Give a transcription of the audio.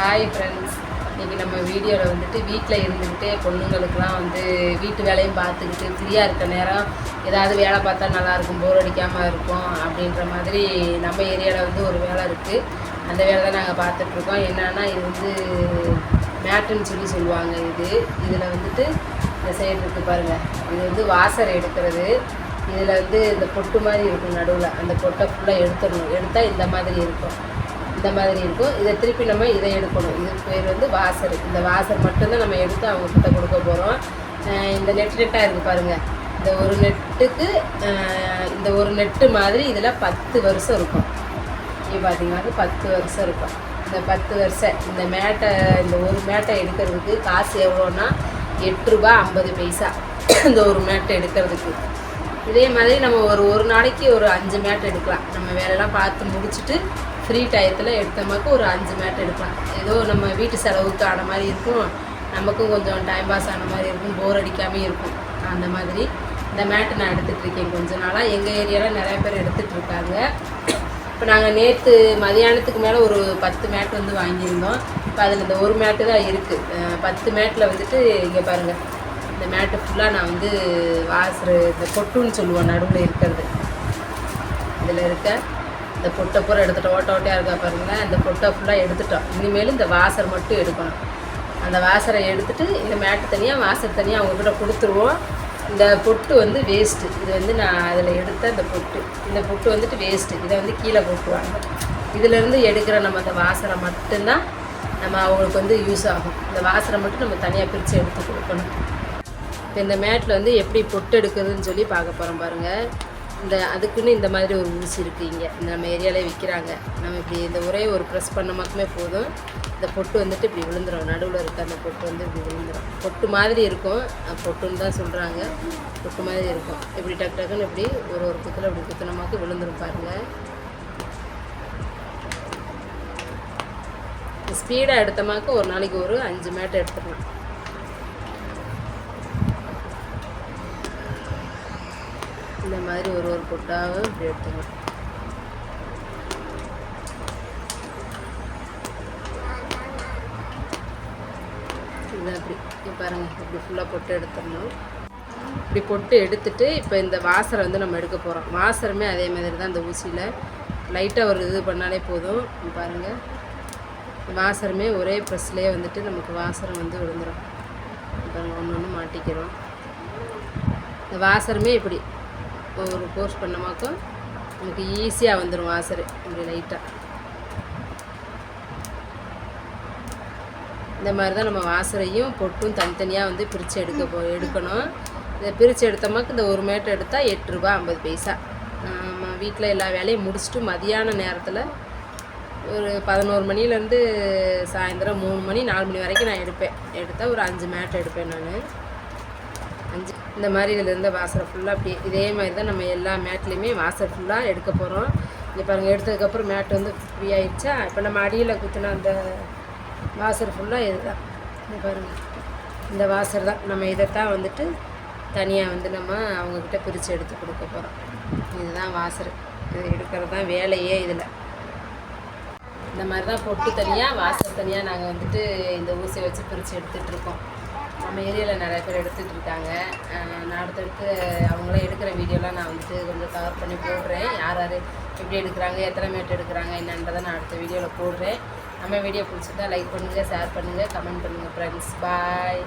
Hi friends இன்றைக்கி நம்ம வீடியோவில் வந்துட்டு வீட்டில் இருந்துக்கிட்டே பொண்ணுங்களுக்கெலாம் வந்து வீட்டு வேலையும் பார்த்துக்கிட்டு ஃப்ரீயாக இருக்க நேரம் ஏதாவது வேலை பார்த்தா நல்லாயிருக்கும் போர் அடிக்காமல் இருக்கும் அப்படின்ற மாதிரி நம்ம ஏரியாவில் வந்து ஒரு வேலை இருக்குது அந்த வேலை தான் நாங்கள் பார்த்துட்ருக்கோம் என்னென்னா இது வந்து மேட்டுன்னு சொல்லி சொல்லுவாங்க இது. இதில் வந்துட்டு இந்த சைடு இருக்குது பாருங்கள் இது வந்து வாசரை எடுக்கிறது. இதில் வந்து இந்த பொட்டு மாதிரி இருக்கும் நடுவில். அந்த பொட்டை ஃபுல்லாக எடுத்துடணும். எடுத்தால் இந்த மாதிரி இருக்கும். இந்த மாதிரி இருக்கும். இதை திருப்பி நம்ம இதை எடுக்கணும். இதுக்கு பேர் வந்து வாசர். இந்த வாசர் மட்டும்தான் நம்ம எடுத்து அவங்க கிட்ட கொடுக்க போகிறோம் இந்த நெட் நெட்டாக இருக்குது பாருங்கள் இந்த ஒரு நெட்டுக்கு இந்த ஒரு நெட்டு மாதிரி இதில் பத்து வருஷம் இருக்கும். இங்கே பார்த்தீங்கன்னா பத்து வருஷம் இருக்கும். இந்த பத்து வருஷம் இந்த மேட்டை இந்த ஒரு மேட்டை எடுக்கிறதுக்கு காசு எவ்வளோன்னா எட்டு ரூபா ஐம்பது பைசா இந்த ஒரு மேட்டை எடுக்கிறதுக்கு. இதே மாதிரி நம்ம ஒரு ஒரு நாளைக்கு ஒரு அஞ்சு மேட் எடுக்கலாம். நம்ம வேலையெல்லாம் பார்த்து முடிச்சுட்டு ஃப்ரீ டயத்தில் எடுத்தோமாக்கு ஒரு அஞ்சு மேட் எடுக்கலாம். ஏதோ நம்ம வீட்டு செலவுக்கு ஆன மாதிரி இருக்கும். நமக்கும் கொஞ்சம் டைம் பாஸ் ஆன மாதிரி இருக்கும். போர் அடிக்காமல் இருக்கும். அந்த மாதிரி. இந்த மேட்டு நான் எடுத்துகிட்ருக்கேன் கொஞ்ச நாளாக எங்கள் ஏரியாவில் நிறைய பேர் எடுத்துகிட்டு இருக்காங்க. இப்போ நாங்கள் நேற்று மதியானத்துக்கு மேலே ஒரு பத்து மேட் வந்து வாங்கியிருந்தோம். இப்போ அதில் இந்த ஒரு மேட்டு தான் இருக்குது பத்து மேட்டில் வந்துட்டு இங்கே பாருங்கள் இந்த மேட்டு ஃபுல்லாக நான் வந்து வாசரு இந்த பொட்டுன்னு சொல்லுவோம் நடுவில் இருக்கிறது. இதில் இருக்க இந்த பொட்டை பூரா எடுத்துட்டோம் ஓட்ட ஓட்டையாக இருக்கா பாருங்கள் இந்த பொட்டை ஃபுல்லாக எடுத்துட்டோம் இனிமேல் இந்த வாசர் மட்டும் எடுக்கணும். அந்த வாசரை எடுத்துட்டு இந்த மேட்டு தனியாக வாசர் தனியாக அவங்கக்கிட்ட கொடுத்துருவோம். இந்த பொட்டு வந்து வேஸ்ட்டு இது வந்து நான் அதில் எடுத்த இந்த பொட்டு. இந்த பொட்டு வந்துட்டு வேஸ்ட்டு இதை வந்து கீழே போட்டுருவாங்க. இதிலேருந்து எடுக்கிற நம்ம அந்த வாசரை மட்டும்தான் நம்ம அவங்களுக்கு வந்து யூஸ் ஆகும். இந்த வாசரை மட்டும் நம்ம தனியாக பிரித்து எடுத்து கொடுக்கணும். இப்போ இந்த மேட்டில் வந்து எப்படி பொட்டு எடுக்கிறதுன்னு சொல்லி பார்க்க போகிறோம் பாருங்கள் இந்த அதுக்குன்னு இந்த மாதிரி ஒரு ஊசி இருக்குது இங்கே. இந்த நம்ம ஏரியாவிலே விற்கிறாங்க நம்ம இப்படி இந்த ஒரே ஒரு ப்ரெஸ் பண்ண மட்டுமே போதும். இந்த பொட்டு வந்துட்டு இப்படி விழுந்துடும் நடுவில் இருக்க அந்த பொட்டு வந்து இப்படி விழுந்துடும் பொட்டு மாதிரி இருக்கும். பொட்டுன்னு தான் சொல்கிறாங்க பொட்டு மாதிரி இருக்கும். இப்படி டக்கு டக்குன்னு இப்படி ஒரு ஒரு குத்தில் இப்படி குத்தினமாக்கு விழுந்துடும் பாருங்கள் ஸ்பீடாக எடுத்தமாக்க ஒரு நாளைக்கு ஒரு அஞ்சு மேட்டை எடுத்துடலாம் இந்த மாதிரி ஒரு ஒரு பொட்டாவும் இப்படி எடுத்துக்கணும். இது அப்படி இப்போ பாருங்க இப்படி ஃபுல்லாக பொட்டு எடுத்துடணும். இப்படி பொட்டு எடுத்துட்டு இப்போ இந்த வாசரை வந்து நம்ம எடுக்க போகிறோம் வாசரமே அதே மாதிரி தான் இந்த ஊசியில். லைட்டாக ஒரு இது பண்ணாலே போதும். பாருங்கள் பாருங்க. ஒரே ப்ரெஸ்லேயே வந்துட்டு நமக்கு வாசரம் வந்து விழுந்துடும் பாருங்க ஒன்று ஒன்று மாட்டிக்கிறோம். இந்த வாசரமே இப்படி ஒரு கோர்ஸ் பண்ணமாக்கும் நமக்கு ஈஸியாக வந்துடும் ஆசரு இப்படி லைட்டாக இந்த மாதிரி தான் நம்ம வாசரையும் பொட்டும் தனித்தனியாக வந்து பிரித்து எடுக்க போ எடுக்கணும். இதை பிரித்து எடுத்தோமாக்கு இந்த ஒரு மேட்டை எடுத்தால் எட்டு ரூபா ஐம்பது பைசா. நம்ம வீட்டில் எல்லா வேலையும் முடிச்சுட்டு மதியான நேரத்தில் ஒரு பதினோரு மணிலேருந்து சாயந்தரம் மூணு மணி நாலு மணி வரைக்கும் நான் எடுப்பேன். எடுத்தால் ஒரு அஞ்சு மேட் எடுப்பேன் நான். இந்த மாதிரி இதில் இருந்த ஃபுல்லாக அப்படி இதே மாதிரி தான் நம்ம எல்லா மேட்லேயுமே வாசல் ஃபுல்லாக எடுக்க போகிறோம் இங்கே பாருங்கள் எடுத்ததுக்கப்புறம் மேட் வந்து ஃப்ரீ ஆயிடுச்சா? இப்போ நம்ம அடியில் குத்தின அந்த வாசல் ஃபுல்லாக இதுதான். இங்க பாருங்கள் இந்த வாசல் தான். நம்ம இதைத்தான் வந்துட்டு தனியாக வந்து நம்ம அவங்கக்கிட்ட பிரித்து எடுத்து கொடுக்க போகிறோம் இதுதான் வாசல் இது எடுக்கிறது தான் வேலையே இதில். இந்த மாதிரி தான் பொட்டு தனியாக வாசல் தனியாக நாங்கள் வந்துட்டு இந்த ஊசியை வச்சு பிரித்து எடுத்துகிட்ருக்கோம் நம்ம ஏரியாவில் நிறைய பேர் எடுத்துகிட்டு இருக்காங்க. நான் அடுத்தடுத்து அவங்களே எடுக்கிற வீடியோலாம் நான் வந்துட்டு கொஞ்சம் கவர் பண்ணி போடுறேன். யார் யார் எப்படி எடுக்கிறாங்க எத்தனை மேட் எடுக்கிறாங்க என்னன்றதை நான் அடுத்த வீடியோவில் போடுறேன். நம்ம வீடியோ பிடிச்சிருந்தா லைக் பண்ணுங்கள் ஷேர் பண்ணுங்கள் கமெண்ட் பண்ணுங்கள் ஃப்ரெண்ட்ஸ் பாய்